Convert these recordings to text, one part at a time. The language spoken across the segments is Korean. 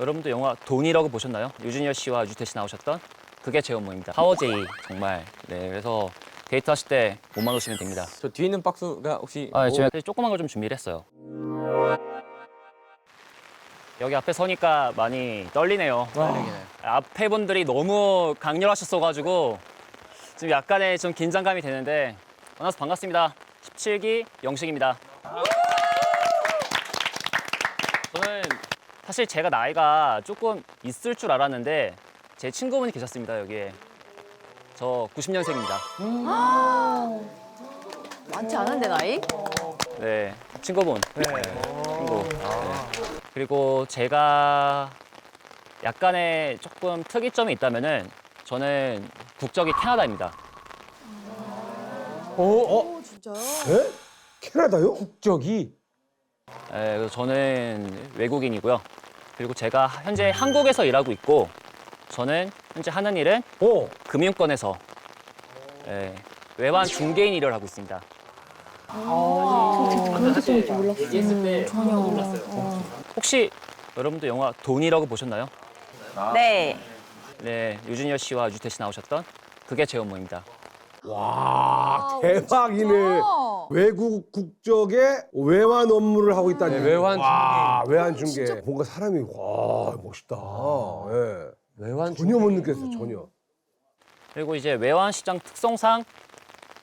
여러분도 영화 돈이라고 보셨나요? 유준열 씨와 유태 씨 나오셨던 그게 제 업무입니다. 파워제이 정말. 네, 그래서 데이트 하실 때 몸만 오시면 됩니다. 저 뒤에 있는 박스가 혹시 아, 뭐- 제가 조그만 걸 좀 준비를 했어요. 여기 앞에 서니까 많이 떨리네요. 앞에 분들이 너무 강렬하셨어가지고 지금 약간의 좀 긴장감이 되는데 만나서 반갑습니다. 17기 영식입니다. 저는 사실 제가 나이가 조금 있을 줄 알았는데 제 친구분이 계셨습니다 여기에. 저 90년생입니다. 많지 않은데 나이? 네, 친구분. 네, 친구. 네. 그리고 제가 약간의 조금 특이점이 있다면은 저는 국적이 캐나다입니다. 어? 어? 진짜요? 에? 캐나다요? 국적이? 네, 그래서 저는 외국인이고요. 그리고 제가 현재 한국에서 일하고 있고 저는 현재 하는 일은 어. 금융권에서 네, 외환 중개인 일을 하고 있습니다. 혹시 여러분도 영화 돈이라고 보셨나요? 네. 네, 유준열 씨와 유태 씨 나오셨던 그게 제 업무입니다. 와, 대박이네. 어. 외국 국적의 외환 업무를 하고 있다니. 네, 외환 와, 외환 중개. 뭔가 사람이 와, 멋있다. 예. 외환 전혀 못 느꼈어요, 전혀. 그리고 이제 외환 시장 특성상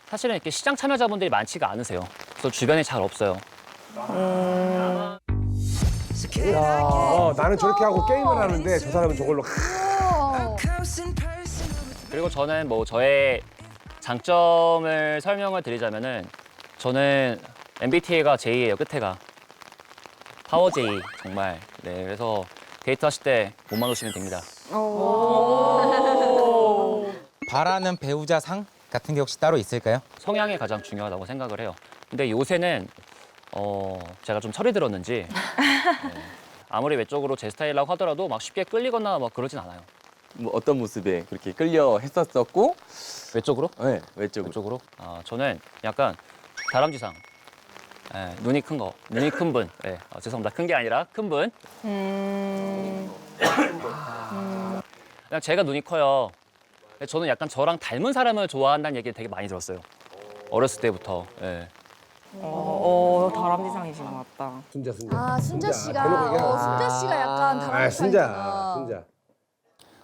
사실은 이렇게 시장 참여자분들이 많지가 않으세요. 그래서 주변에 잘 없어요. 어, 나는 저렇게 하고 게임을 하는데 저 사람은 저걸로 그리고 저는 뭐 저의 장점을 설명을 드리자면은 저는 MBTI가 J예요. 끝에가 파워제이 정말. 네, 그래서 데이트 하실 때 몸만 오시면 됩니다. 바라는 배우자상 같은 게 혹시 따로 있을까요? 성향이 가장 중요하다고 생각을 해요. 근데 요새는 어 제가 좀 철이 들었는지 네, 아무리 외적으로 제 스타일이라고 하더라도 막 쉽게 끌리거나 막 그러진 않아요. 뭐 어떤 모습에 그렇게 끌려 했었었고 외적으로? 네, 외적으로 외적으로? 아 저는 약간 다람쥐상. 예, 눈이 큰 거, 눈이 큰 분. 예, 어, 죄송합니다. 큰 게 아니라 큰 분. 그냥 제가 눈이 커요. 근데 저는 약간 저랑 닮은 사람을 좋아한다는 얘기를 되게 많이 들었어요. 어렸을 때부터. 예. 어, 어 다람쥐상이신 것 같다. 순자, 순자. 아 순자 씨가 대놓고 어. 순자 씨가 약간 아, 다른 순자, 순자.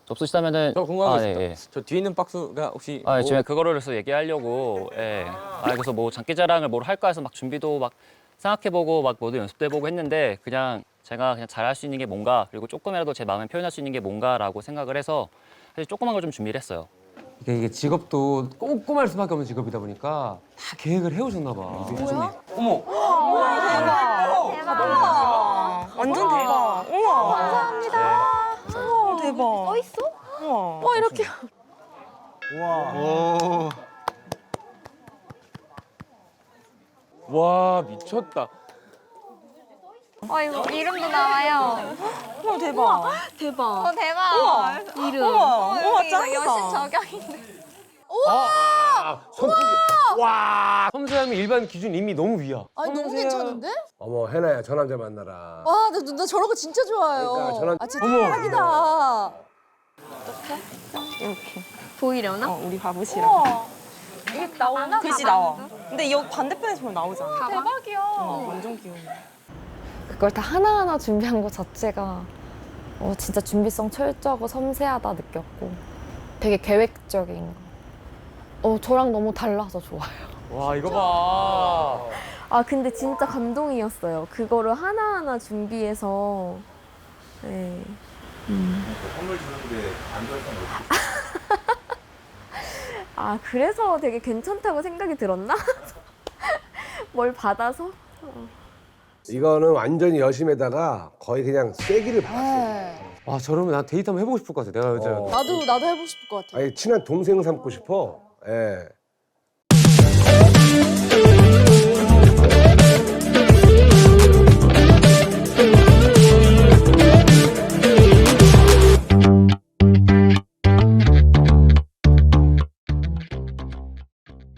없으시다면은 저 궁금한 거 아, 있어요. 예, 예. 저 뒤에 있는 박스가 혹시 아, 뭐- 제가 그거를 그래서 얘기하려고 예. 아, 그래서 뭐 장기자랑을 뭘 할까 해서 막 준비도 막 생각해보고 막 모두 연습도 해보고 했는데 그냥 제가 그냥 잘할 수 있는 게 뭔가 그리고 조금이라도 제 마음을 표현할 수 있는 게 뭔가라고 생각을 해서 사실 조그만 걸 좀 준비를 했어요. 이게, 이게 직업도 꼼꼼할 수밖에 없는 직업이다 보니까 다 계획을 해오셨나 봐. 뭐야? 어머, 대박. 어? 어 이렇게 와 미쳤다. 어, 이거 이름도 나와요. 우와, 대박. 대박. 어, 대박. 이름. 우와, 우와, 이거 짱이다. 여신 저격인데. 아, 선풍기. 와. 섬세함이 일반 기준 이미 너무 위야. 아니 너무 괜찮은데? 어머, 해나야, 저 남자 만나라. 와, 나, 나 저런 거 진짜 좋아해요. 그러니까 저런- 아, 진짜 대박이다. 이렇게. 보이려나? 어, 우리 바보시랑. 우와. 이게 나오나? 글씨 나와. 근데 여기 반대편에서 보면 나오지 않아? 대박이야. 어, 완전 귀여워. 그걸 다 하나하나 준비한 것 자체가 어, 진짜 준비성 철저하고 섬세하다 느꼈고 되게 계획적인 거. 어, 저랑 너무 달라서 좋아요. 와, 이거 봐. 아, 근데 진짜 감동이었어요. 그거를 하나하나 준비해서. 네. 선물 주는데 안 아, 그래서 되게 괜찮다고 생각이 들었나? 뭘 받아서? 이거는 완전히 여심에다가 거의 그냥 쐐기를 박았어. 네. 와, 저러면 난 데이트 한번 해보고 싶을 것 같아. 내가 여자여도. 어. 나도 나도 해보고 싶을 것 같아. 아니, 친한 동생 삼고 싶어. 예.